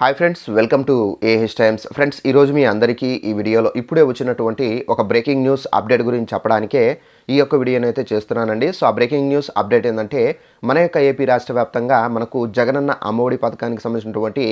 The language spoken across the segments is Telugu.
Hi friends welcome to AH times friends ఈరోజు మీ అందరికీ ఈ వీడియోలో ఇప్పుడే వచ్చినటువంటి ఒక బ్రేకింగ్ న్యూస్ అప్డేట్ గురించి చెప్పడానికే ఈ యొక్క వీడియోని అయితే చేస్తున్నానండి. సో ఆ బ్రేకింగ్ న్యూస్ అప్డేట్ ఏంటంటే మన యొక్క ఏపీ రాష్ట్ర వ్యాప్తంగా మనకు జగనన్న అమ్మఒడి పథకానికి సంబంధించినటువంటి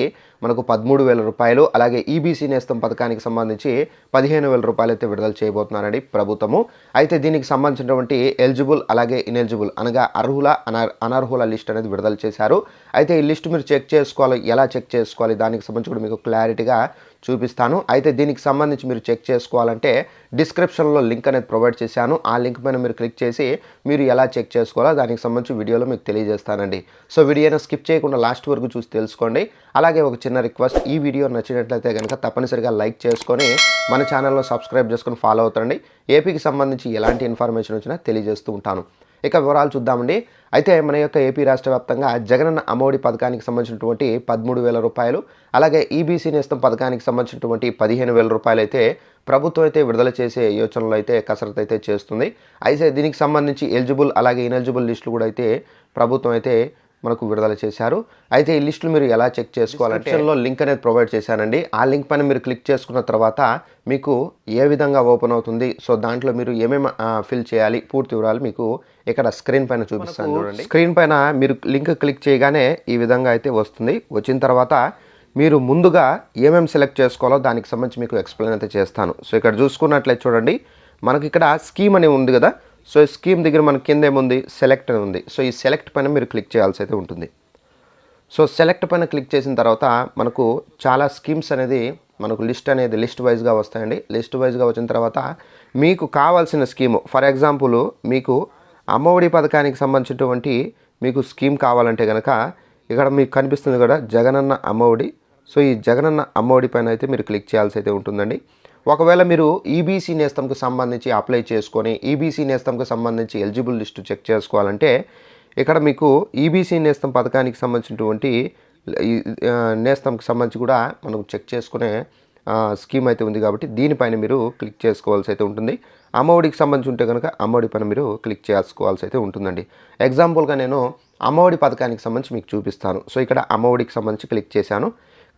మనకు పదమూడు వేల రూపాయలు అలాగే ఈబీసీ నేస్తం పథకానికి సంబంధించి పదిహేను వేల రూపాయలు అయితే విడుదల చేయబోతున్నారండి ప్రభుత్వము. అయితే దీనికి సంబంధించినటువంటి ఎలిజిబుల్ అలాగే ఇనెలిజిబుల్ అనగా అర్హుల అన అనర్హుల లిస్ట్ అనేది విడుదల చేశారు. అయితే ఈ లిస్ట్ మీరు చెక్ చేసుకోవాలి. ఎలా చెక్ చేసుకోవాలి? దానికి సంబంధించి కూడా మీకు క్లారిటీగా చూపిస్తాను. అయితే దీనికి సంబంధించి మీరు చెక్ చేసుకోవాలంటే డిస్క్రిప్షన్లో లింక్ అనేది ప్రొవైడ్ చేశాను. ఆ లింక్ పైన మీరు క్లిక్ చేసి మీరు ఎలా చెక్ చేసుకోవాలో దానికి సంబంధించి వీడియోలో మీకు తెలియజేస్తానండి. సో వీడియోని స్కిప్ చేయకుండా లాస్ట్ వరకు చూసి తెలుసుకోండి. అలాగే ఒక చిన్న రిక్వెస్ట్ ఈ వీడియో నచ్చినట్లయితే కనుక తప్పనిసరిగా లైక్ చేసుకొని మన ఛానల్లో సబ్స్క్రైబ్ చేసుకొని ఫాలో అవుతారండి ఏపీకి సంబంధించి ఎలాంటి ఇన్ఫర్మేషన్ వచ్చినా తెలియజేస్తూ ఉంటాను. ఇక వివరాలు చూద్దామండి. అయితే మన యొక్క ఏపీ రాష్ట్ర వ్యాప్తంగా జగనన్న అమ్మఒడి పథకానికి సంబంధించినటువంటి పదమూడు వేల రూపాయలు అలాగే ఈబీసీ నేస్తం పథకానికి సంబంధించినటువంటి పదిహేను వేల రూపాయలు అయితే ప్రభుత్వం అయితే విడుదల చేసే యోచనలు అయితే కసరత్తు అయితే చేస్తుంది. అయితే దీనికి సంబంధించి ఎలిజిబుల్ అలాగే ఇనెలిజిబుల్ లిస్టులు కూడా అయితే ప్రభుత్వం అయితే మనకు విడుదల చేశారు. అయితే ఈ లిస్టులు మీరు ఎలా చెక్ చేసుకోవాలంటే లింక్ అనేది ప్రొవైడ్ చేశానండి. ఆ లింక్ పైన మీరు క్లిక్ చేసుకున్న తర్వాత మీకు ఏ విధంగా ఓపెన్ అవుతుంది? సో దాంట్లో మీరు ఏమేమి ఫిల్ చేయాలి? పూర్తి వివరాలు మీకు ఇక్కడ స్క్రీన్ పైన చూపిస్తాను చూడండి. స్క్రీన్ పైన మీరు లింక్ క్లిక్ చేయగానే ఈ విధంగా అయితే వస్తుంది. వచ్చిన తర్వాత మీరు ముందుగా ఏమేమి సెలెక్ట్ చేసుకోవాలో దానికి సంబంధించి మీకు ఎక్స్ప్లెయిన్ అయితే చేస్తాను. సో ఇక్కడ చూసుకున్నట్లయితే చూడండి. మనకి ఇక్కడ స్కీమ్ అని ఉంది కదా. సో ఈ స్కీమ్ దగ్గర మనకి కింద ఏముంది? సెలెక్ట్ అని ఉంది. సో ఈ సెలెక్ట్ పైన మీరు క్లిక్ చేయాల్సి అయితే ఉంటుంది. సో సెలెక్ట్ పైన క్లిక్ చేసిన తర్వాత మనకు చాలా స్కీమ్స్ అనేది మనకు లిస్ట్ అనేది లిస్ట్ వైజ్గా వస్తాయండి. లిస్ట్ వైజ్గా వచ్చిన తర్వాత మీకు కావాల్సిన స్కీము ఫర్ ఎగ్జాంపుల్ మీకు అమ్మఒడి పథకానికి సంబంధించినటువంటి మీకు స్కీమ్ కావాలంటే కనుక ఇక్కడ మీకు కనిపిస్తుంది కూడా జగనన్న అమ్మఒడి. సో ఈ జగనన్న అమ్మఒడి పైన అయితే మీరు క్లిక్ చేయాల్సి అయితే ఉంటుందండి. ఒకవేళ మీరు ఈబీసీ నేస్తంకు సంబంధించి అప్లై చేసుకొని ఈబీసీ నేస్తంకు సంబంధించి ఎలిజిబుల్ లిస్టు చెక్ చేసుకోవాలంటే ఇక్కడ మీకు ఈబీసీ నేస్తం పథకానికి సంబంధించినటువంటి నేస్తంకి సంబంధించి కూడా మనకు చెక్ చేసుకునే స్కీమ్ అయితే ఉంది కాబట్టి దీనిపైన మీరు క్లిక్ చేసుకోవాల్సి అయితే ఉంటుంది. అమ్మఒడికి సంబంధించి ఉంటే కనుక అమ్మఒడి పైన మీరు క్లిక్ చేసుకోవాల్సి అయితే ఉంటుందండి. ఎగ్జాంపుల్గా నేను అమ్మఒడి పథకానికి సంబంధించి మీకు చూపిస్తాను. సో ఇక్కడ అమ్మఒడికి సంబంధించి క్లిక్ చేశాను.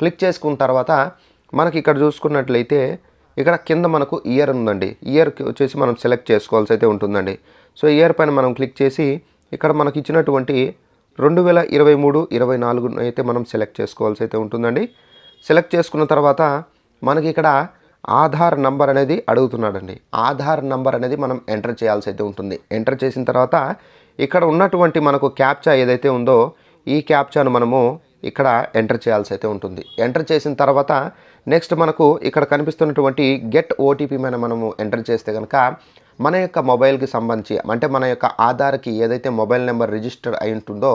క్లిక్ చేసుకున్న తర్వాత మనకి ఇక్కడ చూసుకున్నట్లయితే ఇక్కడ కింద మనకు ఇయర్ ఉందండి. ఇయర్కి వచ్చేసి మనం సెలెక్ట్ చేసుకోవాల్సి అయితే ఉంటుందండి. సో ఇయర్ పైన మనం క్లిక్ చేసి ఇక్కడ మనకి ఇచ్చినటువంటి రెండు వేల ఇరవై మూడు ఇరవై నాలుగు అయితే మనం సెలెక్ట్ చేసుకోవాల్సి అయితే ఉంటుందండి. సెలెక్ట్ చేసుకున్న తర్వాత మనకి ఇక్కడ ఆధార్ నంబర్ అనేది అడుగుతున్నాడండి. ఆధార్ నంబర్ అనేది మనం ఎంటర్ చేయాల్సి అయితే ఉంటుంది. ఎంటర్ చేసిన తర్వాత ఇక్కడ ఉన్నటువంటి మనకు క్యాప్చా ఏదైతే ఉందో ఈ క్యాప్చాను మనము ఇక్కడ ఎంటర్ చేయాల్సి అయితే ఉంటుంది. ఎంటర్ చేసిన తర్వాత నెక్స్ట్ మనకు ఇక్కడ కనిపిస్తున్నటువంటి గెట్ ఓటీపీ మీద మనము ఎంటర్ చేస్తే కనుక మన యొక్క మొబైల్కి సంబంధించి అంటే మన యొక్క ఆధార్కి ఏదైతే మొబైల్ నెంబర్ రిజిస్టర్ అయి ఉంటుందో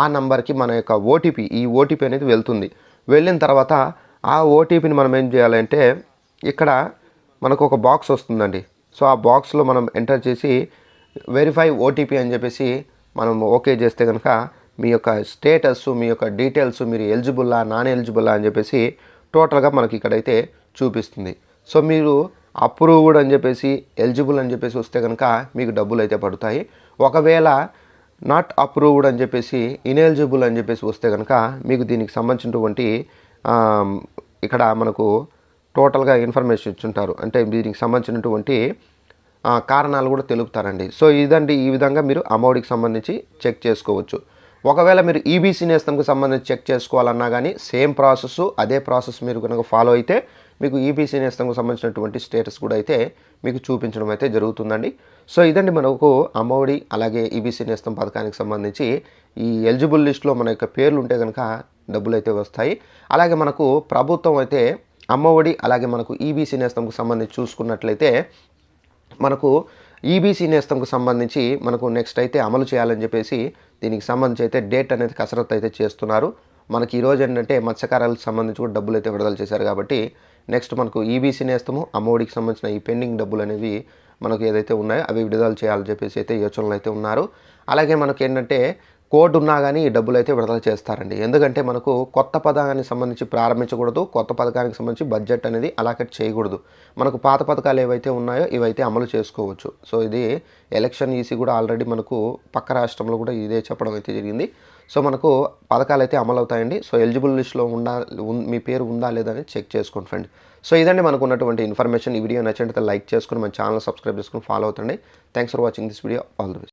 ఆ నెంబర్కి మన యొక్క ఓటీపీ ఈ ఓటీపీ అనేది వెళ్తుంది. వెళ్ళిన తర్వాత ఆ ఓటీపీని మనం ఏం చేయాలంటే ఇక్కడ మనకు ఒక బాక్స్ వస్తుందండి. సో ఆ బాక్స్లో మనం ఎంటర్ చేసి వెరిఫై ఓటీపీ అని చెప్పేసి మనం ఓకే చేస్తే కనుక మీ యొక్క స్టేటస్ మీ యొక్క డీటెయిల్స్ మీరు ఎలిజిబుల్లా నాన్ ఎలిజిబుల్లా అని చెప్పేసి టోటల్గా మనకి ఇక్కడైతే చూపిస్తుంది. సో మీరు అప్రూవ్డ్ అని చెప్పేసి ఎలిజిబుల్ అని చెప్పేసి వస్తే కనుక మీకు డబ్బులు అయితే పడతాయి. ఒకవేళ నాట్ అప్రూవ్డ్ అని చెప్పేసి ఇనెలిజిబుల్ అని చెప్పేసి వస్తే కనుక మీకు దీనికి సంబంధించినటువంటి ఇక్కడ మనకు టోటల్గా ఇన్ఫర్మేషన్ ఇచ్చుంటారు. అంటే దీనికి సంబంధించినటువంటి కారణాలు కూడా తెలుపుతారండి. సో ఇదండి ఈ విధంగా మీరు అమౌంట్కి సంబంధించి చెక్ చేసుకోవచ్చు. ఒకవేళ మీరు ఈబీసీ నేస్తంకి సంబంధించి చెక్ చేసుకోవాలన్నా కానీ సేమ్ ప్రాసెస్ అదే ప్రాసెస్ మీరు కనుక ఫాలో అయితే మీకు ఈబీసీ నేస్తంకు సంబంధించినటువంటి స్టేటస్ కూడా అయితే మీకు చూపించడం అయితే జరుగుతుందండి. సో ఇదండి మనకు అమ్మఒడి అలాగే ఈబీసీ నేస్తం పథకానికి సంబంధించి ఈ ఎలిజిబుల్ లిస్ట్లో మన యొక్క పేర్లు ఉంటే కనుక డబ్బులు అయితే వస్తాయి. అలాగే మనకు ప్రభుత్వం అయితే అమ్మఒడి అలాగే మనకు ఈబీసీ నేస్తంకు సంబంధించి చూసుకున్నట్లయితే మనకు ఈబీసీ నేస్తంకు సంబంధించి మనకు నెక్స్ట్ అయితే అమలు చేయాలని చెప్పేసి దీనికి సంబంధించి అయితే డేట్ అనేది కసరత్తు అయితే చేస్తున్నారు. మనకి ఈరోజు ఏంటంటే మత్స్యకారాలకు సంబంధించి కూడా డబ్బులు అయితే విడుదల చేశారు కాబట్టి నెక్స్ట్ మనకు ఈబీసీ నేస్తము అమ్మఒడికి సంబంధించిన ఈ పెండింగ్ డబ్బులు అనేవి మనకు ఏదైతే ఉన్నాయో అవి విడుదల చేయాలని చెప్పేసి అయితే యోచనలు అయితే ఉన్నారు. అలాగే మనకి ఏంటంటే కోడ్ ఉన్నా కానీ ఈ డబ్బులు అయితే విడుదల చేస్తారండి. ఎందుకంటే మనకు కొత్త పథకానికి సంబంధించి ప్రారంభించకూడదు కొత్త పథకానికి సంబంధించి బడ్జెట్ అనేది అలాకెట్ చేయకూడదు. మనకు పాత పథకాలు ఏవైతే ఉన్నాయో ఇవైతే అమలు చేసుకోవచ్చు. సో ఇది ఎలక్షన్ ఈసీ కూడా ఆల్రెడీ మనకు పక్క రాష్ట్రంలో కూడా ఇదే చెప్పడం అయితే జరిగింది. సో మనకు పథకాలు అయితే అమలు అవుతాయండి సో ఎలిజిబుల్ లిస్ట్లో ఉండా మీ పేరు ఉందా లేదా అని చెక్ చేసుకోండి ఫ్రెండ్. సో ఇదండి మనకు ఉన్నటువంటి ఇన్ఫర్మేషన్. ఈ వీడియో నచ్చినట్లయితే లైక్ చేసుకుని మన ఛానల్ సబ్స్క్రైబ్ చేసుకుని follow అవుతండి. Thanks for watching this video. All the best.